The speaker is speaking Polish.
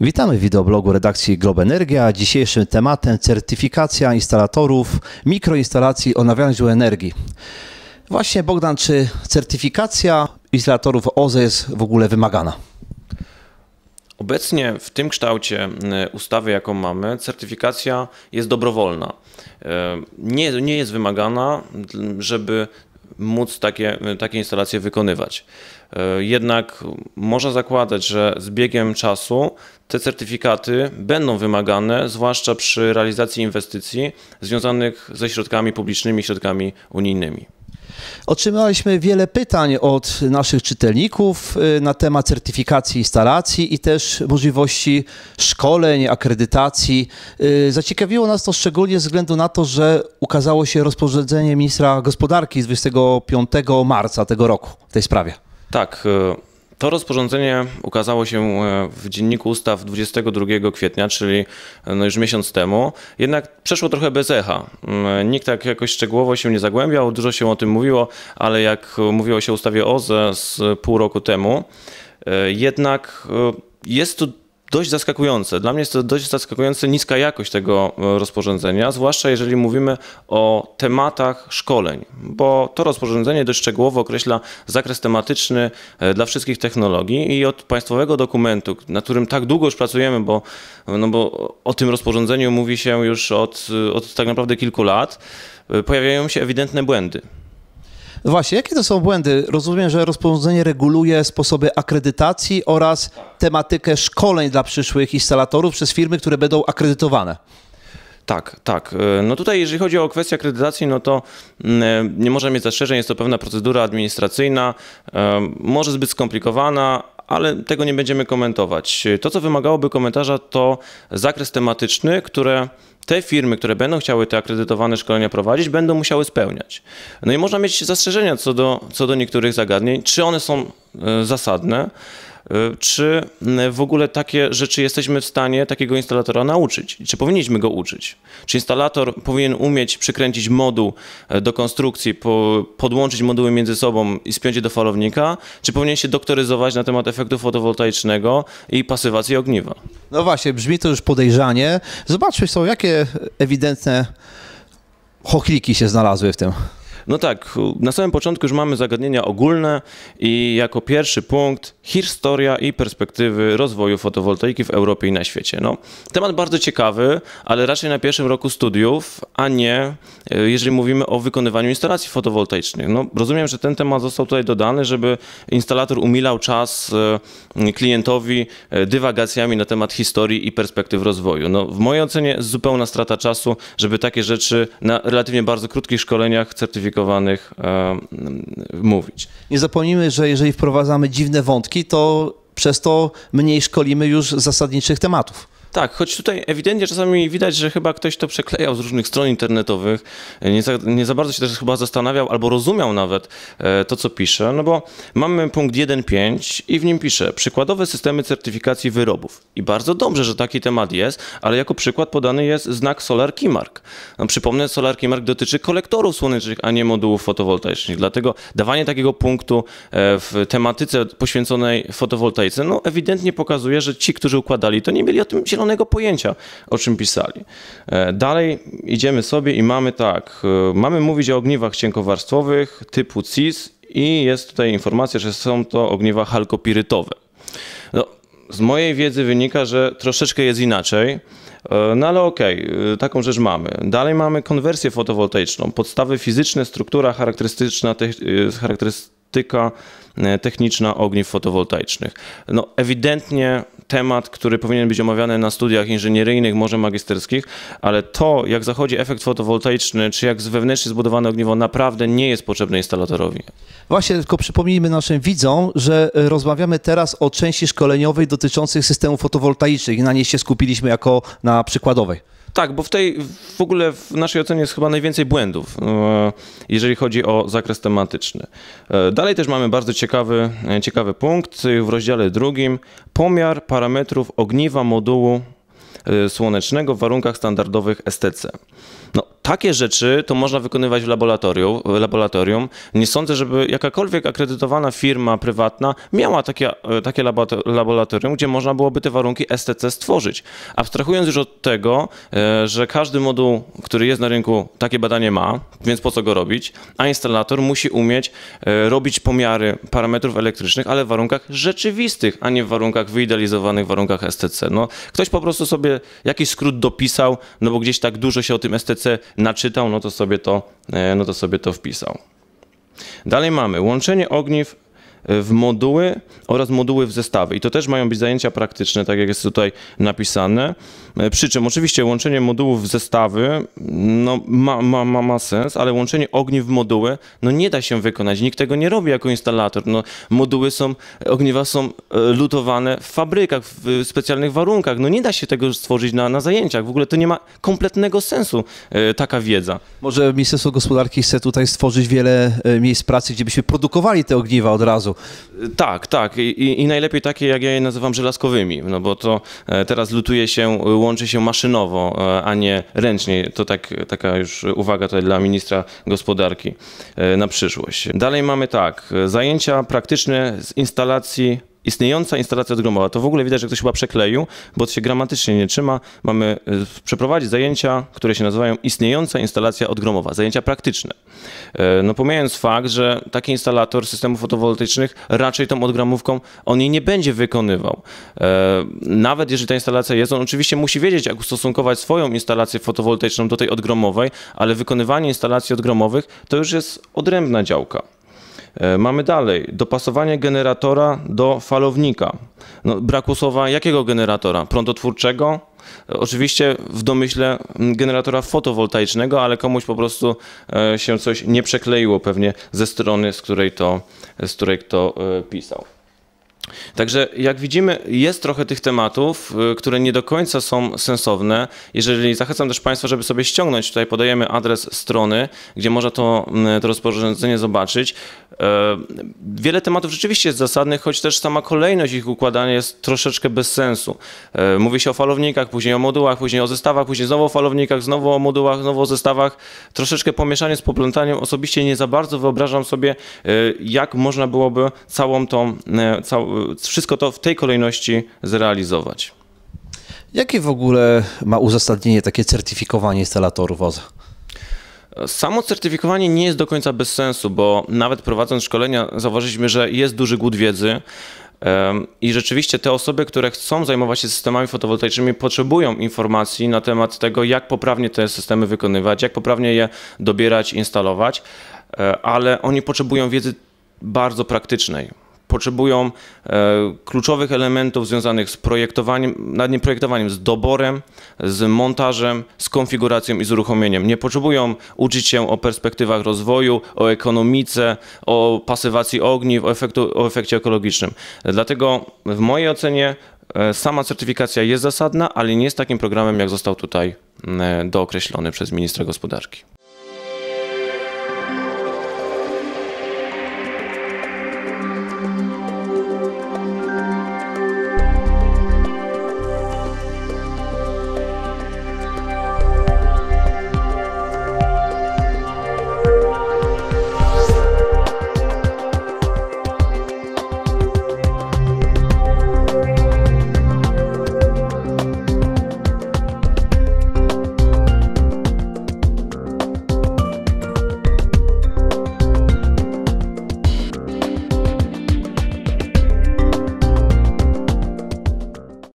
Witamy w wideoblogu redakcji Glob Energia. Dzisiejszym tematem certyfikacja instalatorów mikroinstalacji odnawialnych źródeł energii. Właśnie Bogdan, czy certyfikacja instalatorów OZE jest w ogóle wymagana? Obecnie w tym kształcie ustawy, jaką mamy, certyfikacja jest dobrowolna. E, Nie, nie jest wymagana, żeby móc takie, takie instalacje wykonywać. E, Jednak można zakładać, że z biegiem czasu te certyfikaty będą wymagane, zwłaszcza przy realizacji inwestycji związanych ze środkami publicznymi, środkami unijnymi. Otrzymaliśmy wiele pytań od naszych czytelników y, na temat certyfikacji instalacji i też możliwości szkoleń, akredytacji. Y, Zaciekawiło nas to szczególnie ze względu na to, że ukazało się rozporządzenie ministra gospodarki z 25 marca tego roku w tej sprawie. Tak, e, to rozporządzenie ukazało się e, w Dzienniku Ustaw 22 kwietnia, czyli e, no już miesiąc temu. Jednak przeszło trochę bez echa. Mm, Nikt tak jakoś szczegółowo się nie zagłębiał, dużo się o tym mówiło, ale jak mówiło się o ustawie OZE z pół roku temu, jednak jest to dość zaskakujące. Dla mnie jest to dość zaskakujące niska jakość tego e, rozporządzenia, zwłaszcza jeżeli mówimy o tematach szkoleń, bo to rozporządzenie dość szczegółowo określa zakres tematyczny e, dla wszystkich technologii i od państwowego dokumentu, na którym tak długo już pracujemy, bo, no bo o tym rozporządzeniu mówi się już od, od tak naprawdę kilku lat, e, pojawiają się ewidentne błędy. Właśnie, jakie to są błędy? Rozumiem, że rozporządzenie reguluje sposoby akredytacji oraz tematykę szkoleń dla przyszłych instalatorów przez firmy, które będą akredytowane. Tak, tak. E, No tutaj, jeżeli chodzi o kwestię akredytacji, no to mm, nie może mieć zastrzeżeń, jest to pewna procedura administracyjna, e, może zbyt skomplikowana, ale tego nie będziemy komentować. To, co wymagałoby komentarza, to zakres tematyczny, które te firmy, które będą chciały te akredytowane szkolenia prowadzić, będą musiały spełniać. No i można mieć zastrzeżenia co do, co do niektórych zagadnień, czy one są zasadne, Y, czy y, w ogóle takie rzeczy jesteśmy w stanie takiego instalatora nauczyć? Czy powinniśmy go uczyć? Czy instalator powinien umieć przykręcić moduł e, do konstrukcji, po, podłączyć moduły między sobą i spiąć je do falownika? Czy powinien się doktoryzować na temat efektu fotowoltaicznego i pasywacji ogniwa? No właśnie, brzmi to już podejrzanie. Zobaczmy są, jakie ewidentne chochliki się znalazły w tym. No tak, na samym początku już mamy zagadnienia ogólne i jako pierwszy punkt historia i perspektywy rozwoju fotowoltaiki w Europie i na świecie. No, temat bardzo ciekawy, ale raczej na pierwszym roku studiów, a nie e, jeżeli mówimy o wykonywaniu instalacji fotowoltaicznych. No, rozumiem, że ten temat został tutaj dodany, żeby instalator umilał czas e, klientowi e, dywagacjami na temat historii i perspektyw rozwoju. No, w mojej ocenie zupełna strata czasu, żeby takie rzeczy na relatywnie bardzo krótkich szkoleniach certyfikowanych e, mówić. Nie zapomnijmy, że jeżeli wprowadzamy dziwne wątki, to przez to mniej szkolimy już zasadniczych tematów. Tak, choć tutaj ewidentnie czasami widać, że chyba ktoś to przeklejał z różnych stron internetowych, nie za, nie za bardzo się też chyba zastanawiał albo rozumiał nawet e, to, co pisze, no bo mamy punkt 1.5 i w nim pisze przykładowe systemy certyfikacji wyrobów. I bardzo dobrze, że taki temat jest, ale jako przykład podany jest znak Solar Keymark. No, przypomnę, Solar Keymark dotyczy kolektorów słonecznych, a nie modułów fotowoltaicznych. Dlatego dawanie takiego punktu e, w tematyce poświęconej fotowoltaice, no ewidentnie pokazuje, że ci, którzy układali, to nie mieli o tym zielonego pojęcia, o czym pisali. E, Dalej idziemy sobie i mamy tak, e, mamy mówić o ogniwach cienkowarstwowych typu CIS i jest tutaj informacja, że są to ogniwa halkopirytowe. No, z mojej wiedzy wynika, że troszeczkę jest inaczej, e, no ale okej, e, taką rzecz mamy. Dalej mamy konwersję fotowoltaiczną, podstawy fizyczne, struktura charakterystyczna, te, charakterystyka e, techniczna ogniw fotowoltaicznych. No ewidentnie temat, który powinien być omawiany na studiach inżynieryjnych, może magisterskich, ale to, jak zachodzi efekt fotowoltaiczny, czy jak wewnętrznie zbudowane ogniwo, naprawdę nie jest potrzebne instalatorowi. Właśnie tylko przypomnijmy naszym widzom, że e, rozmawiamy teraz o części szkoleniowej dotyczących systemów fotowoltaicznych i na niej się skupiliśmy jako na przykładowej. Tak, bo w tej w ogóle w naszej ocenie jest chyba najwięcej błędów, e, jeżeli chodzi o zakres tematyczny. E, Dalej też mamy bardzo ciekawy, e, ciekawy punkt w rozdziale drugim. Pomiar parametrów ogniwa modułu słonecznego w warunkach standardowych STC. No, takie rzeczy to można wykonywać w laboratorium, w laboratorium. Nie sądzę, żeby jakakolwiek akredytowana firma prywatna miała takie, e, takie laborato- laboratorium, gdzie można byłoby te warunki STC stworzyć. Abstrahując już od tego, e, że każdy moduł, który jest na rynku, takie badanie ma, więc po co go robić, a instalator musi umieć e, robić pomiary parametrów elektrycznych, ale w warunkach rzeczywistych, a nie w warunkach wyidealizowanych warunkach STC. No, ktoś po prostu sobie jakiś skrót dopisał, no bo gdzieś tak dużo się o tym STC naczytał, no to sobie to, e, no to, sobie to wpisał. Dalej mamy łączenie ogniw w moduły oraz moduły w zestawy. I to też mają być zajęcia praktyczne, tak jak jest tutaj napisane. E, Przy czym oczywiście łączenie modułów w zestawy no, ma, ma, ma, ma sens, ale łączenie ogniw w moduły no, nie da się wykonać. Nikt tego nie robi jako instalator. No, moduły są, ogniwa są e, lutowane w fabrykach, w specjalnych warunkach. No nie da się tego stworzyć na, na zajęciach. W ogóle to nie ma kompletnego sensu e, taka wiedza. Może Ministerstwo Gospodarki chce tutaj stworzyć wiele miejsc pracy, gdzie byśmy produkowali te ogniwa od razu. Tak, tak. I, i- najlepiej takie, jak ja je nazywam, żelazkowymi, no bo to e, teraz lutuje się, łączy się maszynowo, e, a nie ręcznie. To tak, taka już uwaga tutaj dla ministra gospodarki e, na przyszłość. Dalej mamy tak, zajęcia praktyczne z instalacji Istniejąca instalacja odgromowa. To w ogóle widać, że ktoś chyba przekleił, bo to się gramatycznie nie trzyma. Mamy e, przeprowadzić zajęcia, które się nazywają istniejąca instalacja odgromowa, zajęcia praktyczne. E, No pomijając fakt, że taki instalator systemów fotowoltaicznych raczej tą odgramówką on jej nie będzie wykonywał. E, Nawet jeżeli ta instalacja jest, on oczywiście musi wiedzieć, jak ustosunkować swoją instalację fotowoltaiczną do tej odgromowej, ale wykonywanie instalacji odgromowych to już jest odrębna działka. E, Mamy dalej, dopasowanie generatora do falownika. No, brakło słowa jakiego generatora? Prądotwórczego? E, Oczywiście w domyśle m, generatora fotowoltaicznego, ale komuś po prostu e, się coś nie przekleiło pewnie ze strony, z której to, z której kto e, pisał. Także jak widzimy, jest trochę tych tematów, y, które nie do końca są sensowne. Jeżeli zachęcam też Państwa, żeby sobie ściągnąć, tutaj podajemy adres strony, gdzie można to, mm, to rozporządzenie zobaczyć. E, Wiele tematów rzeczywiście jest zasadnych, choć też sama kolejność ich układania jest troszeczkę bez sensu. E, Mówi się o falownikach, później o modułach, później o zestawach, później znowu o falownikach, znowu o modułach, znowu o zestawach. Troszeczkę pomieszanie z poplątaniem. Osobiście nie za bardzo wyobrażam sobie, jak można byłoby całą tą, e, cał, wszystko to w tej kolejności zrealizować. Jakie w ogóle ma uzasadnienie takie certyfikowanie instalatorów OZE? Samo certyfikowanie nie jest do końca bez sensu, bo nawet prowadząc szkolenia zauważyliśmy, że jest duży głód wiedzy. I rzeczywiście te osoby, które chcą zajmować się systemami fotowoltaicznymi, potrzebują informacji na temat tego, jak poprawnie te systemy wykonywać, jak poprawnie je dobierać, instalować, e, ale oni potrzebują wiedzy bardzo praktycznej. Potrzebują e, kluczowych elementów związanych z projektowaniem, nawet nie projektowaniem, z doborem, z montażem, z konfiguracją i z uruchomieniem. Nie potrzebują uczyć się o perspektywach rozwoju, o ekonomice, o pasywacji ogniw, o, efektu, o efekcie ekologicznym. Dlatego w mojej ocenie e, sama certyfikacja jest zasadna, ale nie jest takim programem, jak został tutaj e, dookreślony przez ministra gospodarki.